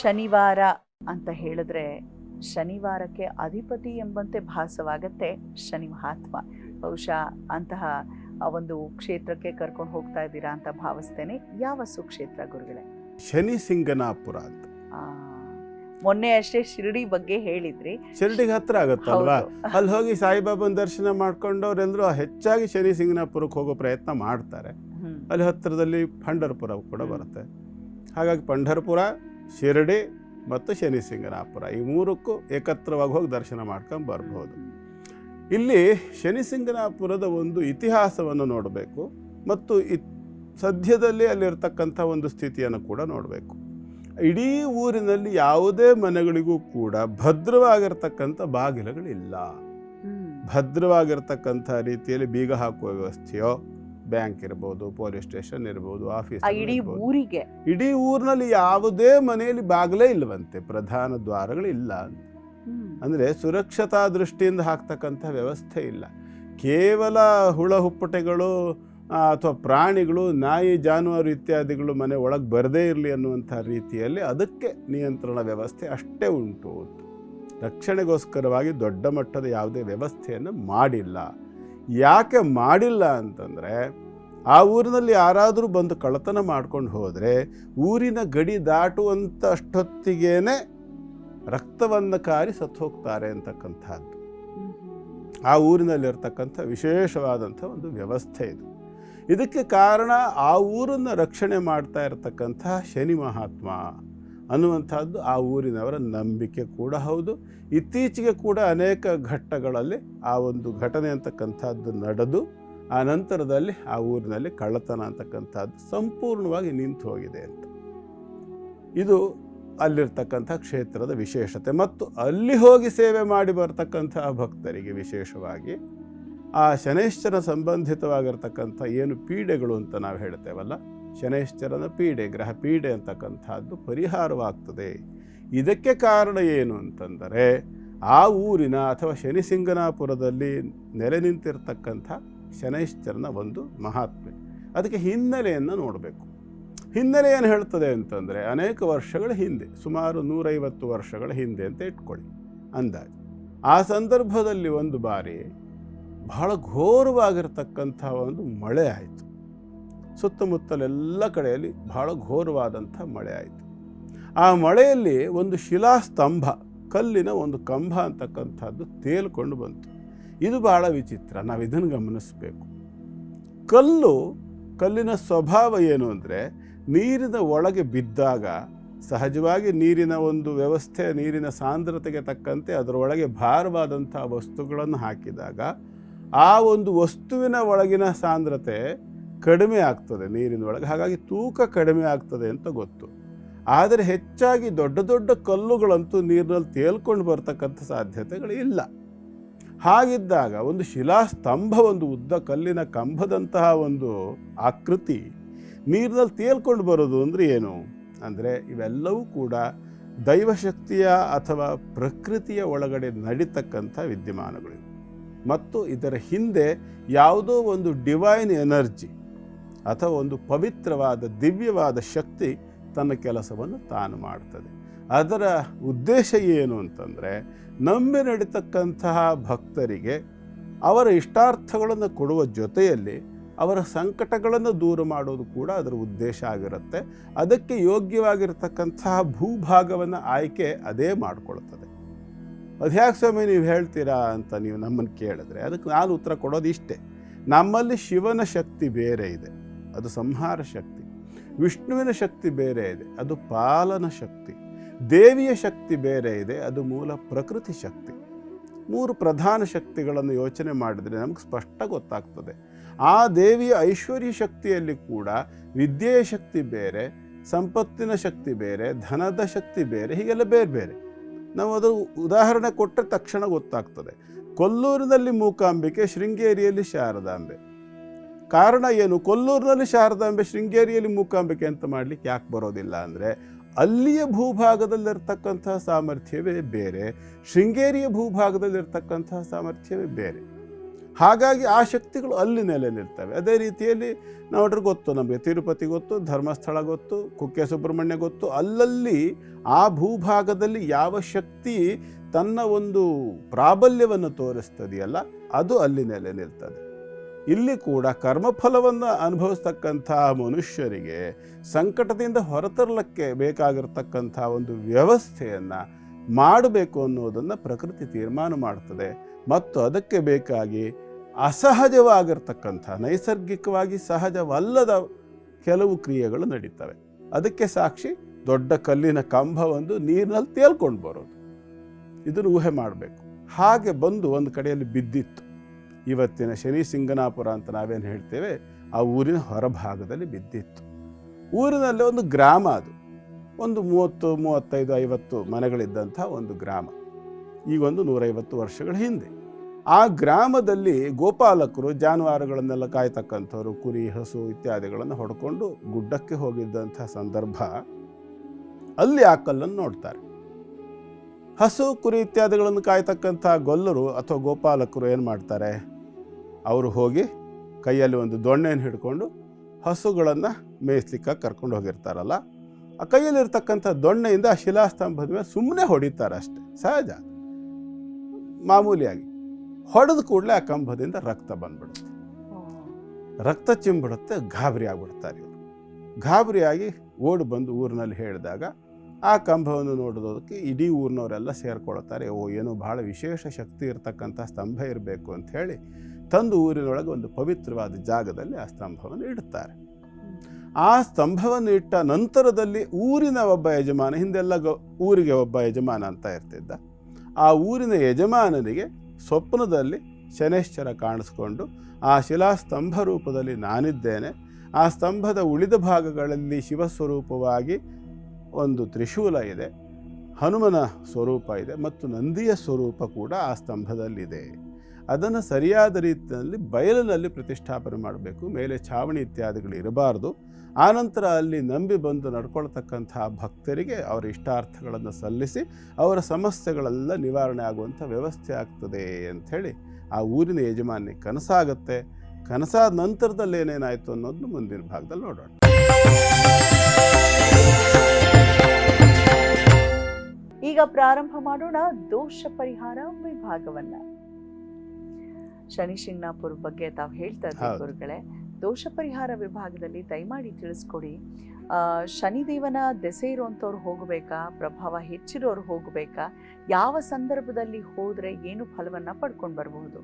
ಶನಿವಾರ ಅಂತ ಹೇಳಿದ್ರೆ ಶನಿವಾರಕ್ಕೆ ಅಧಿಪತಿ ಎಂಬಂತೆ ಭಾಸವಾಗತ್ತೆ ಶನಿ ಮಹಾತ್ಮ. ಬಹುಶಃ ಅಂತಹ ಒಂದು ಕ್ಷೇತ್ರಕ್ಕೆ ಕರ್ಕೊಂಡು ಹೋಗ್ತಾ ಇದ್ದೀರಾ ಅಂತ ಭಾವಿಸ್ತೇನೆ. ಯಾವ ಸುಕ್ಷೇತ್ರ ಗುರುಗಳೇ? ಶನಿ ಸಿಂಗನಾಪುರ ಅಂತ. ಮೊನ್ನೆ ಅಷ್ಟೇ ಶಿರಡಿ ಬಗ್ಗೆ ಹೇಳಿದ್ರಿ. ಶಿರಡಿಗೆ ಹತ್ರ ಆಗುತ್ತಲ್ವಾ. ಅಲ್ಲಿ ಹೋಗಿ ಸಾಯಿಬಾಬನ ದರ್ಶನ ಮಾಡ್ಕೊಂಡವ್ರೆಲ್ಲರೂ ಹೆಚ್ಚಾಗಿ ಶನಿ ಸಿಂಗನಾಪುರಕ್ಕೆ ಹೋಗೋ ಪ್ರಯತ್ನ ಮಾಡ್ತಾರೆ. ಅಲ್ಲಿ ಹತ್ತಿರದಲ್ಲಿ ಪಂಢರಪುರ ಕೂಡ ಬರುತ್ತೆ. ಹಾಗಾಗಿ ಪಂಢರಪುರ ಶಿರಡಿ ಮತ್ತು ಶನಿ ಸಿಂಗನಾಪುರ ಈ ಮೂರಕ್ಕೂ ಏಕತ್ರವಾಗಿ ಹೋಗಿ ದರ್ಶನ ಮಾಡ್ಕೊಂಡು ಬರ್ಬೋದು. ಇಲ್ಲಿ ಶನಿ ಸಿಂಗನಾಪುರದ ಒಂದು ಇತಿಹಾಸವನ್ನು ನೋಡಬೇಕು ಮತ್ತು ಇ ಸದ್ಯದಲ್ಲಿ ಅಲ್ಲಿರ್ತಕ್ಕಂಥ ಒಂದು ಸ್ಥಿತಿಯನ್ನು ಕೂಡ ನೋಡಬೇಕು. ಇಡೀ ಊರಿನಲ್ಲಿ ಯಾವುದೇ ಮನೆಗಳಿಗೂ ಕೂಡ ಭದ್ರವಾಗಿರ್ತಕ್ಕಂಥ ಬಾಗಿಲುಗಳಿಲ್ಲ. ಭದ್ರವಾಗಿರ್ತಕ್ಕಂಥ ರೀತಿಯಲ್ಲಿ ಬೀಗ ಹಾಕುವ ವ್ಯವಸ್ಥೆಯೋ ಬ್ಯಾಂಕ್ ಇರ್ಬೋದು ಪೊಲೀಸ್ ಸ್ಟೇಷನ್ ಇರ್ಬೋದು ಆಫೀಸ್ ಇಡೀ ಊರಿಗೆ. ಇಡೀ ಊರಿನಲ್ಲಿ ಯಾವುದೇ ಮನೆಯಲ್ಲಿ ಬಾಗಿಲೇ ಇಲ್ಲವಂತೆ ಪ್ರಧಾನ ದ್ವಾರಗಳು ಇಲ್ಲ ಹ್ಮ್. ಅಂದರೆ ಸುರಕ್ಷತಾ ದೃಷ್ಟಿಯಿಂದ ಹಾಕ್ತಕ್ಕಂಥ ವ್ಯವಸ್ಥೆ ಇಲ್ಲ. ಕೇವಲ ಹುಳ ಹುಪ್ಪಟೆಗಳು ಅಥವಾ ಪ್ರಾಣಿಗಳು ನಾಯಿ ಜಾನುವಾರು ಇತ್ಯಾದಿಗಳು ಮನೆ ಒಳಗೆ ಬರದೇ ಇರಲಿ ಅನ್ನುವಂಥ ರೀತಿಯಲ್ಲಿ ಅದಕ್ಕೆ ನಿಯಂತ್ರಣ ವ್ಯವಸ್ಥೆ ಅಷ್ಟೇ ಉಂಟು. ರಕ್ಷಣೆಗೋಸ್ಕರವಾಗಿ ದೊಡ್ಡ ಮಟ್ಟದ ಯಾವುದೇ ವ್ಯವಸ್ಥೆಯನ್ನು ಮಾಡಿಲ್ಲ. ಯಾಕೆ ಮಾಡಿಲ್ಲ ಅಂತಂದರೆ ಆ ಊರಿನಲ್ಲಿ ಯಾರಾದರೂ ಬಂದು ಕಳ್ಳತನ ಮಾಡ್ಕೊಂಡು ಹೋದರೆ ಊರಿನ ಗಡಿ ದಾಟುವಂಥ ಅಷ್ಟೊತ್ತಿಗೇನೆ ರಕ್ತವನ್ನು ಕಾರಿ ಸತ್ತು ಹೋಗ್ತಾರೆ ಅಂತಕ್ಕಂಥದ್ದು. ಆ ಊರಿನಲ್ಲಿರ್ತಕ್ಕಂಥ ವಿಶೇಷವಾದಂಥ ಒಂದು ವ್ಯವಸ್ಥೆ ಇದು ಇದಕ್ಕೆ ಕಾರಣ ಆ ಊರನ್ನು ರಕ್ಷಣೆ ಮಾಡ್ತಾ ಇರತಕ್ಕಂಥ ಶನಿ ಮಹಾತ್ಮ ಅನ್ನುವಂಥದ್ದು ಆ ಊರಿನವರ ನಂಬಿಕೆ ಕೂಡ ಹೌದು ಇತ್ತೀಚೆಗೆ ಕೂಡ ಅನೇಕ ಘಟ್ಟಗಳಲ್ಲಿ ಆ ಒಂದು ಘಟನೆ ಅಂತಕ್ಕಂಥದ್ದು ನಡೆದು ಆ ನಂತರದಲ್ಲಿ ಆ ಊರಿನಲ್ಲಿ ಕಳ್ಳತನ ಅಂತಕ್ಕಂಥದ್ದು ಸಂಪೂರ್ಣವಾಗಿ ನಿಂತು ಹೋಗಿದೆ ಅಂತ. ಇದು ಅಲ್ಲಿರ್ತಕ್ಕಂಥ ಕ್ಷೇತ್ರದ ವಿಶೇಷತೆ. ಮತ್ತು ಅಲ್ಲಿ ಹೋಗಿ ಸೇವೆ ಮಾಡಿ ಬರ್ತಕ್ಕಂತಹ ಭಕ್ತರಿಗೆ ವಿಶೇಷವಾಗಿ ಆ ಶನೈಶ್ಚರ ಸಂಬಂಧಿತವಾಗಿರ್ತಕ್ಕಂಥ ಏನು ಪೀಡೆಗಳು ಅಂತ ನಾವು ಹೇಳ್ತೇವಲ್ಲ, ಶನೈಶ್ಚರನ ಪೀಡೆ, ಗ್ರಹ ಪೀಡೆ ಅಂತಕ್ಕಂಥದ್ದು ಪರಿಹಾರವಾಗ್ತದೆ. ಇದಕ್ಕೆ ಕಾರಣ ಏನು ಅಂತಂದರೆ, ಆ ಊರಿನ ಅಥವಾ ಶನಿಸಿಂಗನಾಪುರದಲ್ಲಿ ನೆಲೆ ನಿಂತಿರ್ತಕ್ಕಂಥ ಶನೈಶ್ಚರನ ಒಂದು ಮಹಾತ್ಮೆ. ಅದಕ್ಕೆ ಹಿನ್ನೆಲೆಯನ್ನು ನೋಡಬೇಕು. ಹಿನ್ನೆಲೆ ಏನು ಹೇಳ್ತದೆ ಅಂತಂದರೆ ಅನೇಕ ವರ್ಷಗಳ ಹಿಂದೆ, ಸುಮಾರು ನೂರೈವತ್ತು ವರ್ಷಗಳ ಹಿಂದೆ ಅಂತ ಇಟ್ಕೊಳ್ಳಿ ಅಂದಾಜು. ಆ ಸಂದರ್ಭದಲ್ಲಿ ಒಂದು ಬಾರಿ ಬಹಳ ಘೋರವಾಗಿರ್ತಕ್ಕಂಥ ಒಂದು ಮಳೆ ಆಯಿತು. ಸುತ್ತಮುತ್ತಲೆಲ್ಲ ಕಡೆಯಲ್ಲಿ ಬಹಳ ಘೋರವಾದಂಥ ಮಳೆ ಆಯಿತು. ಆ ಮಳೆಯಲ್ಲಿ ಒಂದು ಶಿಲಾಸ್ತಂಭ, ಕಲ್ಲಿನ ಒಂದು ಕಂಬ ಅಂತಕ್ಕಂಥದ್ದು ತೇಲ್ಕೊಂಡು ಬಂತು. ಇದು ಬಹಳ ವಿಚಿತ್ರ. ನಾವು ಇದನ್ನು ಗಮನಿಸಬೇಕು. ಕಲ್ಲು, ಕಲ್ಲಿನ ಸ್ವಭಾವ ಏನು ಅಂದರೆ ನೀರಿನ ಒಳಗೆ ಬಿದ್ದಾಗ, ಸಹಜವಾಗಿ ನೀರಿನ ಒಂದು ವ್ಯವಸ್ಥೆ, ನೀರಿನ ಸಾಂದ್ರತೆಗೆ ತಕ್ಕಂತೆ ಅದರೊಳಗೆ ಭಾರವಾದಂಥ ವಸ್ತುಗಳನ್ನು ಹಾಕಿದಾಗ, ಆ ಒಂದು ವಸ್ತುವಿನ ಒಳಗಿನ ಸಾಂದ್ರತೆ ಕಡಿಮೆ ಆಗ್ತದೆ ನೀರಿನ ಒಳಗೆ. ಹಾಗಾಗಿ ತೂಕ ಕಡಿಮೆ ಆಗ್ತದೆ ಅಂತ ಗೊತ್ತು. ಆದರೆ ಹೆಚ್ಚಾಗಿ ದೊಡ್ಡ ದೊಡ್ಡ ಕಲ್ಲುಗಳಂತೂ ನೀರಿನಲ್ಲಿ ತೇಲ್ಕೊಂಡು ಬರ್ತಕ್ಕಂಥ ಸಾಧ್ಯತೆಗಳು ಇಲ್ಲ ಹಾಗಿದ್ದಾಗ ಒಂದು ಶಿಲಾಸ್ತಂಭ ಒಂದು ಉದ್ದ ಕಲ್ಲಿನ ಕಂಬದಂತಹ ಒಂದು ಆಕೃತಿ ನೀರಿನಲ್ಲಿ ತೇಲ್ಕೊಂಡು ಬರೋದು ಅಂದರೆ ಏನು? ಅಂದರೆ ಇವೆಲ್ಲವೂ ಕೂಡ ದೈವಶಕ್ತಿಯ ಅಥವಾ ಪ್ರಕೃತಿಯ ಒಳಗಡೆ ನಡೀತಕ್ಕಂಥ ವಿದ್ಯಮಾನಗಳು. ಮತ್ತು ಇದರ ಹಿಂದೆ ಯಾವುದೋ ಒಂದು ಡಿವೈನ್ ಎನರ್ಜಿ ಅಥವಾ ಒಂದು ಪವಿತ್ರವಾದ ದಿವ್ಯವಾದ ಶಕ್ತಿ ತನ್ನ ಕೆಲಸವನ್ನು ತಾನು ಮಾಡ್ತದೆ. ಅದರ ಉದ್ದೇಶ ಏನು ಅಂತಂದರೆ ನಂಬಿ ನಡೀತಕ್ಕಂತಹ ಭಕ್ತರಿಗೆ ಅವರ ಇಷ್ಟಾರ್ಥಗಳನ್ನು ಕೊಡುವ ಜೊತೆಯಲ್ಲಿ ಅವರ ಸಂಕಟಗಳನ್ನು ದೂರ ಮಾಡೋದು ಕೂಡ ಅದರ ಉದ್ದೇಶ ಆಗಿರುತ್ತೆ. ಅದಕ್ಕೆ ಯೋಗ್ಯವಾಗಿರ್ತಕ್ಕಂತಹ ಭೂಭಾಗವನ್ನು ಆಯ್ಕೆ ಅದೇ ಮಾಡಿಕೊಳ್ತದೆ. ಅದ್ಯಾಕೆ ಸ್ವಾಮಿ ನೀವು ಹೇಳ್ತೀರಾ ಅಂತ ನೀವು ನಮ್ಮನ್ನು ಕೇಳಿದ್ರೆ ಅದಕ್ಕೆ ನಾನು ಉತ್ತರ ಕೊಡೋದು ಇಷ್ಟೇ. ನಮ್ಮಲ್ಲಿ ಶಿವನ ಶಕ್ತಿ ಬೇರೆ ಇದೆ. ಅದು ಸಂಹಾರ ಶಕ್ತಿ. ವಿಷ್ಣುವಿನ ಶಕ್ತಿ ಬೇರೆ ಇದೆ. ಅದು ಪಾಲನ ಶಕ್ತಿ. ದೇವಿಯ ಶಕ್ತಿ ಬೇರೆ ಇದೆ, ಅದು ಮೂಲ ಪ್ರಕೃತಿ ಶಕ್ತಿ. ಮೂರು ಪ್ರಧಾನ ಶಕ್ತಿಗಳನ್ನು ಯೋಚನೆ ಮಾಡಿದರೆ ನಮಗೆ ಸ್ಪಷ್ಟ ಗೊತ್ತಾಗ್ತದೆ. ಆ ದೇವಿಯ ಐಶ್ವರ್ಯ ಶಕ್ತಿಯಲ್ಲಿ ಕೂಡ ವಿದ್ಯೆಯ ಶಕ್ತಿ ಬೇರೆ, ಸಂಪತ್ತಿನ ಶಕ್ತಿ ಬೇರೆ, ಧನದ ಶಕ್ತಿ ಬೇರೆ, ಹೀಗೆಲ್ಲ ಬೇರೆ ಬೇರೆ. ನಾವು ಅದು ಉದಾಹರಣೆ ಕೊಟ್ಟರೆ ತಕ್ಷಣ ಗೊತ್ತಾಗ್ತದೆ. ಕೊಲ್ಲೂರಿನಲ್ಲಿ ಮೂಕಾಂಬಿಕೆ, ಶೃಂಗೇರಿಯಲ್ಲಿ ಶಾರದಾಂಬೆ. ಕಾರಣ ಏನು? ಕೊಲ್ಲೂರಿನಲ್ಲಿ ಶಾರದಾಂಬೆ, ಶೃಂಗೇರಿಯಲ್ಲಿ ಮೂಕಾಂಬಿಕೆ ಅಂತ ಮಾಡಲಿಕ್ಕೆ ಯಾಕೆ ಬರೋದಿಲ್ಲ ಅಂದರೆ ಅಲ್ಲಿಯ ಭೂಭಾಗದಲ್ಲಿರ್ತಕ್ಕಂತಹ ಸಾಮರ್ಥ್ಯವೇ ಬೇರೆ, ಶೃಂಗೇರಿಯ ಭೂಭಾಗದಲ್ಲಿರ್ತಕ್ಕಂಥ ಸಾಮರ್ಥ್ಯವೇ ಬೇರೆ. ಹಾಗಾಗಿ ಆ ಶಕ್ತಿಗಳು ಅಲ್ಲಿ ನೆಲೆ ನಿಲ್ತವೆ ಅದೇ ರೀತಿಯಲ್ಲಿ ನೋಡ್ರಿ ಗೊತ್ತು, ನಮಗೆ ತಿರುಪತಿ ಗೊತ್ತು, ಧರ್ಮಸ್ಥಳ ಗೊತ್ತು ಕುಕ್ಕೆ ಸುಬ್ರಹ್ಮಣ್ಯ ಗೊತ್ತು. ಅಲ್ಲಲ್ಲಿ ಆ ಭೂಭಾಗದಲ್ಲಿ ಯಾವ ಶಕ್ತಿ ತನ್ನ ಒಂದು ಪ್ರಾಬಲ್ಯವನ್ನು ತೋರಿಸ್ತದೆಯಲ್ಲ, ಅದು ಅಲ್ಲಿ ನೆಲೆ ಇಲ್ಲಿ ಕೂಡ ಕರ್ಮಫಲವನ್ನು ಅನುಭವಿಸ್ತಕ್ಕಂಥ ಮನುಷ್ಯರಿಗೆ ಸಂಕಟದಿಂದ ಹೊರತರಲಿಕ್ಕೆ ಬೇಕಾಗಿರ್ತಕ್ಕಂಥ ಒಂದು ವ್ಯವಸ್ಥೆಯನ್ನು ಮಾಡಬೇಕು ಅನ್ನೋದನ್ನು ಪ್ರಕೃತಿ ತೀರ್ಮಾನ ಮಾಡ್ತದೆ. ಮತ್ತು ಅದಕ್ಕೆ ಬೇಕಾಗಿ ಅಸಹಜವಾಗಿರ್ತಕ್ಕಂಥ, ನೈಸರ್ಗಿಕವಾಗಿ ಸಹಜವಲ್ಲದ ಕೆಲವು ಕ್ರಿಯೆಗಳು ನಡೀತವೆ. ಅದಕ್ಕೆ ಸಾಕ್ಷಿ ದೊಡ್ಡ ಕಲ್ಲಿನ ಕಂಬ ಒಂದು ನೀರಿನಲ್ಲಿ ತೇಲ್ಕೊಂಡು ಬರೋದು. ಇದನ್ನು ಊಹೆ ಮಾಡಬೇಕು. ಹಾಗೆ ಬಂದು ಒಂದು ಕಡೆಯಲ್ಲಿ ಬಿದ್ದಿತ್ತು. ಇವತ್ತಿನ ಶನಿ ಸಿಂಗನಾಪುರ ಅಂತ ನಾವೇನು ಹೇಳ್ತೇವೆ, ಆ ಊರಿನ ಹೊರಭಾಗದಲ್ಲಿ ಬಿದ್ದಿತ್ತು. ಊರಿನಲ್ಲಿ ಒಂದು ಗ್ರಾಮ ಅದು. ಒಂದು ಮೂವತ್ತು, ಮೂವತ್ತೈದು, ಐವತ್ತು ಮನೆಗಳಿದ್ದಂಥ ಒಂದು ಗ್ರಾಮ. ಈಗೊಂದು ನೂರೈವತ್ತು ವರ್ಷಗಳ ಹಿಂದೆ. ಆ ಗ್ರಾಮದಲ್ಲಿ ಗೋಪಾಲಕರು ಜಾನುವಾರುಗಳನ್ನೆಲ್ಲ ಕಾಯ್ತಕ್ಕಂಥವ್ರು, ಕುರಿ, ಹಸು ಇತ್ಯಾದಿಗಳನ್ನು ಹೊಡ್ಕೊಂಡು ಗುಡ್ಡಕ್ಕೆ ಹೋಗಿದ್ದಂಥ ಸಂದರ್ಭ ಅಲ್ಲಿ ಆ ಕಲ್ಲನ್ನು ನೋಡ್ತಾರೆ. ಹಸು, ಕುರಿ ಇತ್ಯಾದಿಗಳನ್ನು ಕಾಯ್ತಕ್ಕಂಥ ಗೊಲ್ಲರು ಅಥವಾ ಗೋಪಾಲಕರು ಏನು ಮಾಡ್ತಾರೆ ಅವರು ಹೋಗಿ ಕೈಯಲ್ಲಿ ಒಂದು ದೊಣ್ಣೆಯನ್ನು ಹಿಡ್ಕೊಂಡು ಹಸುಗಳನ್ನು ಮೇಯಿಸ್ಲಿಕ್ಕೆ ಕರ್ಕೊಂಡು ಹೋಗಿರ್ತಾರಲ್ಲ? ಆ ಕೈಯಲ್ಲಿರ್ತಕ್ಕಂಥ ದೊಣ್ಣೆಯಿಂದ ಆ ಶಿಲಾಸ್ತಂಭದ ಮೇಲೆ ಸುಮ್ಮನೆ ಹೊಡಿತಾರೆ ಅಷ್ಟೆ. ಸಹಜ. ಮಾಮೂಲಿಯಾಗಿ. ಹೊಡೆದ ಕೂಡಲೇ ಆ ಕಂಬದಿಂದ ರಕ್ತ ಬಂದ್ಬಿಡುತ್ತೆ. ರಕ್ತ ಚಿಂಬಿಡುತ್ತೆ, ಗಾಬರಿ ಆಗ್ಬಿಡ್ತಾರೆ ಇವರು. ಗಾಬರಿಯಾಗಿ ಓಡಿ ಬಂದು ಊರಿನಲ್ಲಿ ಹೇಳಿದಾಗ ಆ ಕಂಬವನ್ನು ನೋಡೋದಕ್ಕೆ ಇಡೀ ಊರಿನವರೆಲ್ಲ ಸೇರ್ಕೊಳ್ತಾರೆ, ಓ, ಏನೋ ಭಾಳ ವಿಶೇಷ ಶಕ್ತಿ ಇರತಕ್ಕಂಥ ಸ್ತಂಭ ಇರಬೇಕು ಹೇಳಿ ತಂದು ಊರಿನೊಳಗೆ ಒಂದು ಪವಿತ್ರವಾದ ಜಾಗದಲ್ಲಿ ಆ ಸ್ತಂಭವನ್ನು ಇಡುತ್ತಾರೆ. ಆ ಸ್ತಂಭವನ್ನು ಇಟ್ಟ ನಂತರದಲ್ಲಿ ಊರಿನ ಒಬ್ಬ ಯಜಮಾನ ಹಿಂದೆಲ್ಲ ಗೊ ಊರಿಗೆ ಒಬ್ಬ ಯಜಮಾನ ಅಂತ ಇರ್ತಿದ್ದ. ಆ ಊರಿನ ಯಜಮಾನನಿಗೆ ಸ್ವಪ್ನದಲ್ಲಿ ಶನೇಶ್ವರ ಕಾಣಿಸ್ಕೊಂಡು ಆ ಶಿಲಾಸ್ತಂಭ ರೂಪದಲ್ಲಿ ನಾನಿದ್ದೇನೆ. ಆ ಸ್ತಂಭದ ಉಳಿದ ಭಾಗಗಳಲ್ಲಿ ಶಿವಸ್ವರೂಪವಾಗಿ ಒಂದು ತ್ರಿಶೂಲ ಇದೆ ಹನುಮನ ಸ್ವರೂಪ ಇದೆ ಮತ್ತು ನಂದಿಯ ಸ್ವರೂಪ ಕೂಡ ಆ ಸ್ತಂಭದಲ್ಲಿದೆ. ಅದನ್ನು ಸರಿಯಾದ ರೀತಿಯಲ್ಲಿ ಬಯಲಿನಲ್ಲಿ ಪ್ರತಿಷ್ಠಾಪನೆ ಮಾಡಬೇಕು, ಮೇಲೆ ಛಾವಣಿ ಇತ್ಯಾದಿಗಳು ಇರಬಾರ್ದು. ಆನಂತರ ಅಲ್ಲಿ ನಂಬಿ ಬಂದು ನಡ್ಕೊಳ್ತಕ್ಕಂತಹ ಭಕ್ತರಿಗೆ ಅವರ ಇಷ್ಟಾರ್ಥಗಳನ್ನು ಸಲ್ಲಿಸಿ ಅವರ ಸಮಸ್ಯೆಗಳೆಲ್ಲ ನಿವಾರಣೆ ಆಗುವಂಥ ವ್ಯವಸ್ಥೆ ಆಗ್ತದೆ ಅಂಥೇಳಿ ಆ ಊರಿನ ಯಜಮಾನಿ ಕನಸಾಗುತ್ತೆ. ಕನಸಾದ ನಂತರದಲ್ಲಿ ಏನೇನಾಯಿತು ಅನ್ನೋದನ್ನು ಮುಂದಿನ ಭಾಗದಲ್ಲಿ ನೋಡೋಣ. ಈಗ ಪ್ರಾರಂಭ ಮಾಡೋಣ ದೋಷ ಪರಿಹಾರ ವಿಭಾಗವನ್ನ. ಶನಿ ಶಿಂಗ್ನಾಪುರ್ ಬಗ್ಗೆ ತಾವು ಹೇಳ್ತಾ ಇದ್ದೀವಿ ಗುರುಗಳೇ ದೋಷ ಪರಿಹಾರ ವಿಭಾಗದಲ್ಲಿ ದಯಮಾಡಿ ತಿಳಿಸ್ಕೊಡಿ. ಶನಿದೇವನ ದೆಸೆ ಇರುವಂಥವ್ರು ಹೋಗಬೇಕಾ? ಪ್ರಭಾವ ಹೆಚ್ಚಿರೋರು ಹೋಗಬೇಕಾ? ಯಾವ ಸಂದರ್ಭದಲ್ಲಿ ಹೋದರೆ ಏನು ಫಲವನ್ನ ಪಡ್ಕೊಂಡು ಬರಬಹುದು?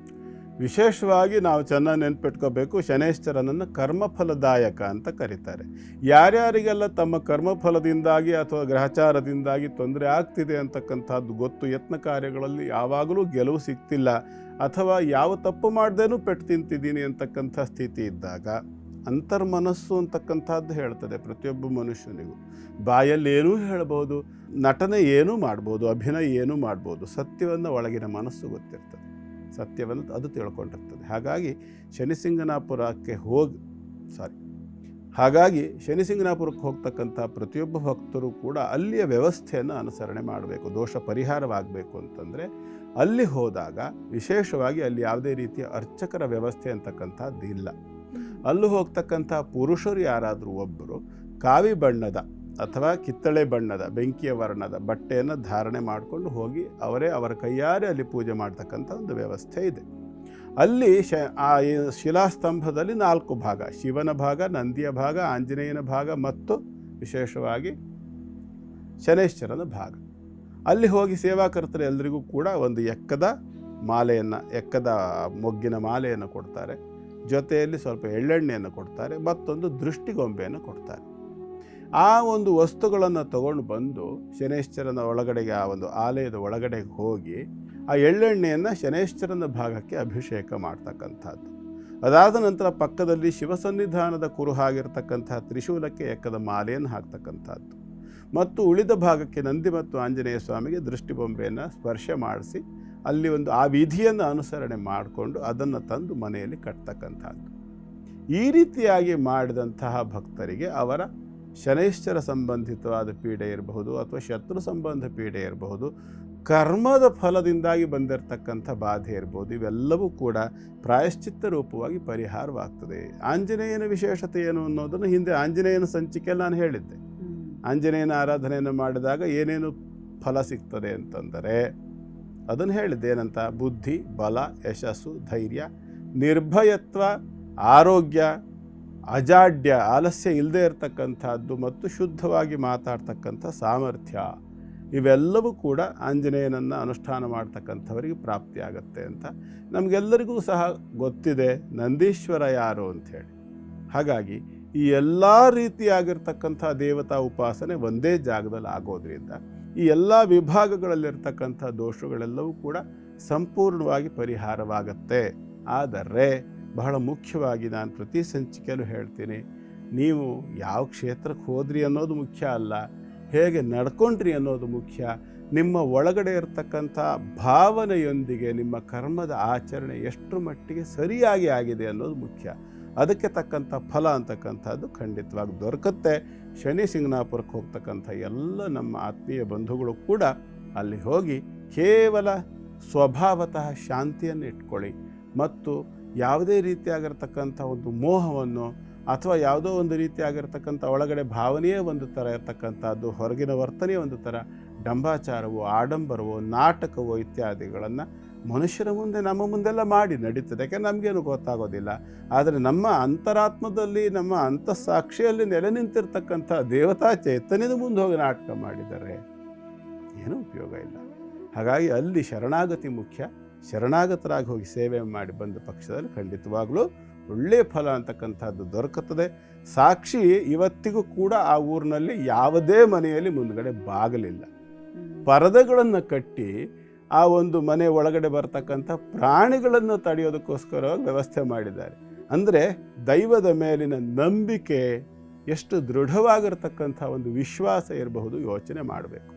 ವಿಶೇಷವಾಗಿ ನಾವು ಚೆನ್ನಾಗಿ ನೆನ್ಪಿಟ್ಕೋಬೇಕು, ಶನೇಶ್ವರನನ್ನು ಕರ್ಮಫಲದಾಯಕ ಅಂತ ಕರೀತಾರೆ. ಯಾರ್ಯಾರಿಗೆಲ್ಲ ತಮ್ಮ ಕರ್ಮಫಲದಿಂದಾಗಿ ಅಥವಾ ಗ್ರಹಚಾರದಿಂದಾಗಿ ತೊಂದರೆ ಆಗ್ತಿದೆ ಅಂತಕ್ಕಂಥದ್ದು ಗೊತ್ತು, ಯತ್ನ ಕಾರ್ಯಗಳಲ್ಲಿ ಯಾವಾಗಲೂ ಗೆಲುವು ಸಿಗ್ತಿಲ್ಲ ಅಥವಾ ಯಾವ ತಪ್ಪು ಮಾಡ್ದೇನೂ ಪೆಟ್ಟು ತಿಂತಿದ್ದೀನಿ ಅಂತಕ್ಕಂಥ ಸ್ಥಿತಿ ಇದ್ದಾಗ ಅಂತರ್ಮನಸ್ಸು ಅಂತಕ್ಕಂಥದ್ದು ಹೇಳ್ತದೆ ಪ್ರತಿಯೊಬ್ಬ ಮನುಷ್ಯನಿಗೂ. ಬಾಯಲ್ಲಿ ಏನೂ ಹೇಳ್ಬೋದು, ನಟನೆ ಏನೂ ಮಾಡ್ಬೋದು, ಅಭಿನಯ ಏನೂ ಮಾಡ್ಬೋದು, ಸತ್ಯವನ್ನು ಒಳಗಿನ ಮನಸ್ಸು ಗೊತ್ತಿರ್ತದೆ. ಸತ್ಯವನ್ನು ಅದು ತಿಳ್ಕೊಂಡಿರ್ತದೆ. ಹಾಗಾಗಿ ಶನಿಸಿಂಗನಾಪುರಕ್ಕೆ ಹೋಗಿ ಸಾರಿ ಹಾಗಾಗಿ ಶನಿಸಿಂಗನಾಪುರಕ್ಕೆ ಹೋಗ್ತಕ್ಕಂಥ ಪ್ರತಿಯೊಬ್ಬ ಭಕ್ತರು ಕೂಡ ಅಲ್ಲಿಯ ವ್ಯವಸ್ಥೆಯನ್ನು ಅನುಸರಣೆ ಮಾಡಬೇಕು, ದೋಷ ಪರಿಹಾರವಾಗಬೇಕು ಅಂತಂದರೆ ಅಲ್ಲಿ ಹೋದಾಗ ವಿಶೇಷವಾಗಿ ಅಲ್ಲಿ ಯಾವುದೇ ರೀತಿಯ ಅರ್ಚಕರ ವ್ಯವಸ್ಥೆ ಅಂತಕ್ಕಂಥದ್ದು ಇಲ್ಲ ಅಲ್ಲಿ ಹೋಗ್ತಕ್ಕಂಥ ಪುರುಷರು ಯಾರಾದರೂ ಒಬ್ಬರು, ಕಾವಿ ಬಣ್ಣದ ಅಥವಾ ಕಿತ್ತಳೆ ಬಣ್ಣದ, ಬೆಂಕಿಯ ವರ್ಣದ ಬಟ್ಟೆಯನ್ನು ಧಾರಣೆ ಮಾಡಿಕೊಂಡು ಹೋಗಿ ಅವರೇ ಅವರ ಕೈಯಾರೆ ಅಲ್ಲಿ ಪೂಜೆ ಮಾಡ್ತಕ್ಕಂಥ ಒಂದು ವ್ಯವಸ್ಥೆ ಇದೆ. ಅಲ್ಲಿ ಶ, ಆ ಶಿಲಾಸ್ತಂಭದಲ್ಲಿ ನಾಲ್ಕು ಭಾಗ, ಶಿವನ ಭಾಗ, ನಂದಿಯ ಭಾಗ, ಆಂಜನೇಯನ ಭಾಗ ಮತ್ತು ವಿಶೇಷವಾಗಿ ಶನೇಶ್ವರನ ಭಾಗ. ಅಲ್ಲಿ ಹೋಗಿ ಸೇವಾಕರ್ತರು ಎಲ್ಲರಿಗೂ ಕೂಡ ಒಂದು ಎಕ್ಕದ ಮಾಲೆಯನ್ನು, ಎಕ್ಕದ ಮೊಗ್ಗಿನ ಮಾಲೆಯನ್ನು ಕೊಡ್ತಾರೆ. ಜೊತೆಯಲ್ಲಿ ಸ್ವಲ್ಪ ಎಳ್ಳೆಣ್ಣೆಯನ್ನು ಕೊಡ್ತಾರೆ, ಮತ್ತೊಂದು ದೃಷ್ಟಿಗೊಂಬೆಯನ್ನು ಕೊಡ್ತಾರೆ. ಆ ಒಂದು ವಸ್ತುಗಳನ್ನು ತಗೊಂಡು ಬಂದು ಶನೇಶ್ವರನ ಒಳಗಡೆಗೆ, ಆ ಒಂದು ಆಲಯದ ಒಳಗಡೆಗೆ ಹೋಗಿ ಆ ಎಳ್ಳೆಣ್ಣೆಯನ್ನು ಶನೇಶ್ವರನ ಭಾಗಕ್ಕೆ ಅಭಿಷೇಕ ಮಾಡ್ತಕ್ಕಂಥದ್ದು. ಅದಾದ ನಂತರ ಪಕ್ಕದಲ್ಲಿ ಶಿವಸನ್ನಿಧಾನದ ಕುರುಹಾಗಿರ್ತಕ್ಕಂಥ ತ್ರಿಶೂಲಕ್ಕೆ ಎಕ್ಕದ ಮಾಲೆಯನ್ನು ಹಾಕ್ತಕ್ಕಂಥದ್ದು. ಮತ್ತು ಉಳಿದ ಭಾಗಕ್ಕೆ ನಂದಿ ಮತ್ತು ಆಂಜನೇಯ ಸ್ವಾಮಿಗೆ ದೃಷ್ಟಿಬೊಂಬೆಯನ್ನು ಸ್ಪರ್ಶ ಮಾಡಿಸಿ, ಅಲ್ಲಿ ಒಂದು ಆ ವಿಧಿಯನ್ನು ಅನುಸರಣೆ ಮಾಡಿಕೊಂಡು ಅದನ್ನು ತಂದು ಮನೆಯಲ್ಲಿ ಕಟ್ತಕ್ಕಂಥದ್ದು. ಈ ರೀತಿಯಾಗಿ ಮಾಡಿದಂತಹ ಭಕ್ತರಿಗೆ ಅವರ ಶನೈಶ್ಚರ ಸಂಬಂಧಿತವಾದ ಪೀಡೆ ಇರಬಹುದು ಅಥವಾ ಶತ್ರು ಸಂಬಂಧ ಪೀಡೆ ಇರಬಹುದು ಕರ್ಮದ ಫಲದಿಂದಾಗಿ ಬಂದಿರತಕ್ಕಂಥ ಬಾಧೆ ಇರ್ಬೋದು ಇವೆಲ್ಲವೂ ಕೂಡ ಪ್ರಾಯಶ್ಚಿತ್ತ ರೂಪವಾಗಿ ಪರಿಹಾರವಾಗ್ತದೆ. ಆಂಜನೇಯನ ವಿಶೇಷತೆ ಏನು ಅನ್ನೋದನ್ನು ಹಿಂದೆ ಆಂಜನೇಯನ ಸಂಚಿಕೆಯಲ್ಲಿ ನಾನು ಹೇಳಿದ್ದೆ. ಆಂಜನೇಯನ ಆರಾಧನೆಯನ್ನು ಮಾಡಿದಾಗ ಏನೇನು ಫಲ ಸಿಗ್ತದೆ ಅಂತಂದರೆ ಅದನ್ನು ಹೇಳಿದ್ದೆ ಏನಂತ ಬುದ್ಧಿ ಬಲ ಯಶಸ್ಸು ಧೈರ್ಯ ನಿರ್ಭಯತ್ವ ಆರೋಗ್ಯ ಅಜಾಡ್ಯ, ಆಲಸ್ಯ ಇಲ್ಲದೆ ಇರತಕ್ಕಂಥದ್ದು ಮತ್ತು ಶುದ್ಧವಾಗಿ ಮಾತಾಡ್ತಕ್ಕಂಥ ಸಾಮರ್ಥ್ಯ, ಇವೆಲ್ಲವೂ ಕೂಡ ಆಂಜನೇಯನನ್ನು ಅನುಷ್ಠಾನ ಮಾಡ್ತಕ್ಕಂಥವರಿಗೆ ಪ್ರಾಪ್ತಿಯಾಗತ್ತೆ ಅಂತ ನಮಗೆಲ್ಲರಿಗೂ ಸಹ ಗೊತ್ತಿದೆ, ನಂದೀಶ್ವರ ಯಾರು ಅಂಥೇಳಿ. ಹಾಗಾಗಿ ಈ ಎಲ್ಲ ರೀತಿಯಾಗಿರ್ತಕ್ಕಂಥ ದೇವತಾ ಉಪಾಸನೆ ಒಂದೇ ಜಾಗದಲ್ಲಿ ಆಗೋದ್ರಿಂದ ಈ ಎಲ್ಲ ವಿಭಾಗಗಳಲ್ಲಿರ್ತಕ್ಕಂಥ ದೋಷಗಳೆಲ್ಲವೂ ಕೂಡ ಸಂಪೂರ್ಣವಾಗಿ ಪರಿಹಾರವಾಗತ್ತೆ. ಆದರೆ ಬಹಳ ಮುಖ್ಯವಾಗಿ ನಾನು ಪ್ರತಿ ಸಂಚಿಕೆಯಲ್ಲೂ ಹೇಳ್ತೀನಿ, ನೀವು ಯಾವ ಕ್ಷೇತ್ರಕ್ಕೆ ಹೋದ್ರಿ ಅನ್ನೋದು ಮುಖ್ಯ ಅಲ್ಲ, ಹೇಗೆ ನಡ್ಕೊಂಡ್ರಿ ಅನ್ನೋದು ಮುಖ್ಯ. ನಿಮ್ಮ ಒಳಗಡೆ ಇರತಕ್ಕಂಥ ಭಾವನೆಯೊಂದಿಗೆ ನಿಮ್ಮ ಕರ್ಮದ ಆಚರಣೆ ಎಷ್ಟು ಮಟ್ಟಿಗೆ ಸರಿಯಾಗಿ ಆಗಿದೆ ಅನ್ನೋದು ಮುಖ್ಯ. ಅದಕ್ಕೆ ತಕ್ಕಂಥ ಫಲ ಅಂತಕ್ಕಂಥದ್ದು ಖಂಡಿತವಾಗಿ ದೊರಕುತ್ತೆ. ಶನಿ ಸಿಂಗನಾಪುರಕ್ಕೆ ಹೋಗ್ತಕ್ಕಂಥ ಎಲ್ಲ ನಮ್ಮ ಆತ್ಮೀಯ ಬಂಧುಗಳು ಕೂಡ ಅಲ್ಲಿ ಹೋಗಿ ಕೇವಲ ಸ್ವಭಾವತಃ ಶಾಂತಿಯನ್ನು ಇಟ್ಕೊಳ್ಳಿ. ಮತ್ತು ಯಾವುದೇ ರೀತಿಯಾಗಿರ್ತಕ್ಕಂಥ ಒಂದು ಮೋಹವನ್ನು ಅಥವಾ ಯಾವುದೋ ಒಂದು ರೀತಿಯಾಗಿರ್ತಕ್ಕಂಥ ಒಳಗಡೆ ಭಾವನೆಯೇ ಒಂದು ಥರ ಇರತಕ್ಕಂಥದ್ದು, ಹೊರಗಿನ ವರ್ತನೆ ಒಂದು ಥರ ಡಂಬಾಚಾರವೋ, ಆಡಂಬರವೋ, ನಾಟಕವೋ ಇತ್ಯಾದಿಗಳನ್ನು ಮನುಷ್ಯರ ಮುಂದೆ, ನಮ್ಮ ಮುಂದೆಲ್ಲ ಮಾಡಿ ನಡೀತದೆ. ಯಾಕೆ ನಮಗೇನು ಗೊತ್ತಾಗೋದಿಲ್ಲ. ಆದರೆ ನಮ್ಮ ಅಂತರಾತ್ಮದಲ್ಲಿ, ನಮ್ಮ ಅಂತಃಸಾಕ್ಷಿಯಲ್ಲಿ ನೆಲೆ ನಿಂತಿರ್ತಕ್ಕಂಥ ದೇವತಾ ಚೈತನ್ಯದ ಮುಂದೆ ಹೋಗಿ ನಾಟಕ ಮಾಡಿದರೆ ಏನೂ ಉಪಯೋಗ ಇಲ್ಲ. ಹಾಗಾಗಿ ಅಲ್ಲಿ ಶರಣಾಗತಿ ಮುಖ್ಯ. ಶರಣಾಗತರಾಗಿ ಹೋಗಿ ಸೇವೆ ಮಾಡಿ ಬಂದ ಪಕ್ಷದಲ್ಲಿ ಖಂಡಿತವಾಗಲೂ ಒಳ್ಳೆಯ ಫಲ ಅಂತಕ್ಕಂಥದ್ದು ದೊರಕುತ್ತದೆ. ಸಾಕ್ಷಿ ಇವತ್ತಿಗೂ ಕೂಡ ಆ ಊರಿನಲ್ಲಿ ಯಾವುದೇ ಮನೆಯಲ್ಲಿ ಮುಂದ್ಗಡೆ ಬಾಗಲಿಲ್ಲ. ಪರದೆಗಳನ್ನು ಕಟ್ಟಿ ಆ ಒಂದು ಮನೆ ಒಳಗಡೆ ಬರ್ತಕ್ಕಂಥ ಪ್ರಾಣಿಗಳನ್ನು ತಡೆಯೋದಕ್ಕೋಸ್ಕರ ವ್ಯವಸ್ಥೆ ಮಾಡಿದ್ದಾರೆ. ಅಂದರೆ ದೈವದ ಮೇಲಿನ ನಂಬಿಕೆ ಎಷ್ಟು ದೃಢವಾಗಿರ್ತಕ್ಕಂಥ ಒಂದು ವಿಶ್ವಾಸ ಇರಬಹುದು ಯೋಚನೆ ಮಾಡಬೇಕು.